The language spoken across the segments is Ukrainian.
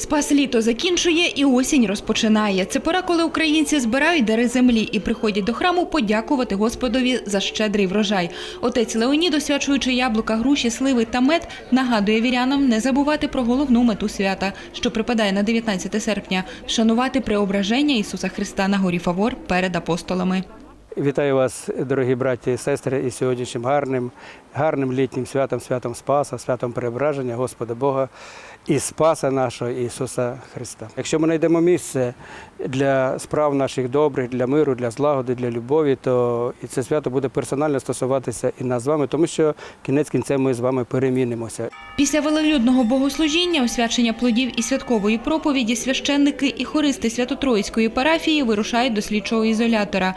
Спас літо закінчує і осінь розпочинає. Це пора, коли українці збирають дари землі і приходять до храму подякувати Господові за щедрий врожай. Отець Леонід, освячуючи яблука, груші, сливи та мед, нагадує вірянам не забувати про головну мету свята, що припадає на 19 серпня – шанувати преображення Ісуса Христа на горі Фавор перед апостолами. Вітаю вас, дорогі браті і сестри, із сьогоднішнім гарним, гарним літнім святом, святом Спаса, святом Преображення Господа Бога і Спаса нашого Ісуса Христа. Якщо ми знайдемо місце для справ наших добрих, для миру, для злагоди, для любові, то і це свято буде персонально стосуватися і нас з вами, тому що кінець кінцем ми з вами перемінимося. Після велелюдного богослужіння, освячення плодів і святкової проповіді священники і хористи Свято-Троїцької парафії вирушають до слідчого ізолятора.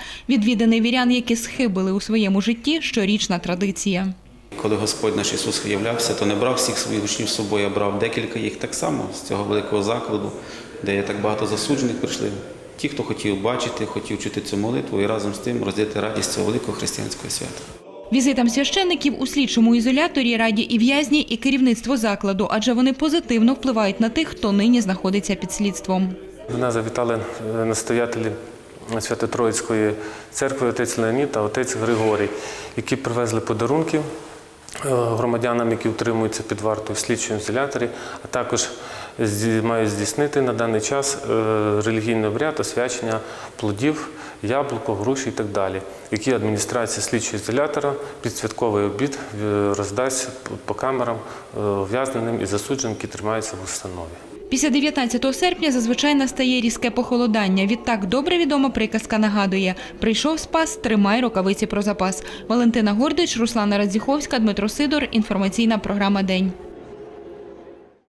Відвіданий вірян, які схибили у своєму житті, щорічна традиція. Коли Господь наш Ісус являвся, то не брав всіх своїх учнів з собою, а брав декілька їх так само з цього великого закладу, де є так багато засуджених прийшли. Ті, хто хотів бачити, хотів чути цю молитву і разом з тим розділити радість цього великого християнського свята. Візитам священників у слідчому ізоляторі раді і в'язні, і керівництво закладу, адже вони позитивно впливають на тих, хто нині знаходиться під слідством. Нас завітали е, настоятелі Свято-Троїцької церкви, отець Леонід та отець Григорій, які привезли подарунки е, громадянам, які утримуються під вартою в слідчому ізоляторі, а також мають здійснити на даний час е, релігійний обряд освячення плодів, яблуко, груші і так далі, які адміністрація слідчого ізолятора під святковий обід е, роздасть по камерам ув'язненим і засудженим, які тримаються в установі. Після 19 серпня зазвичай настає різке похолодання. Відтак добре відома приказка нагадує – прийшов спас, тримай рукавиці про запас. Валентина Гордич, Руслана Радзіховська, Дмитро Сидор. Інформаційна програма «День».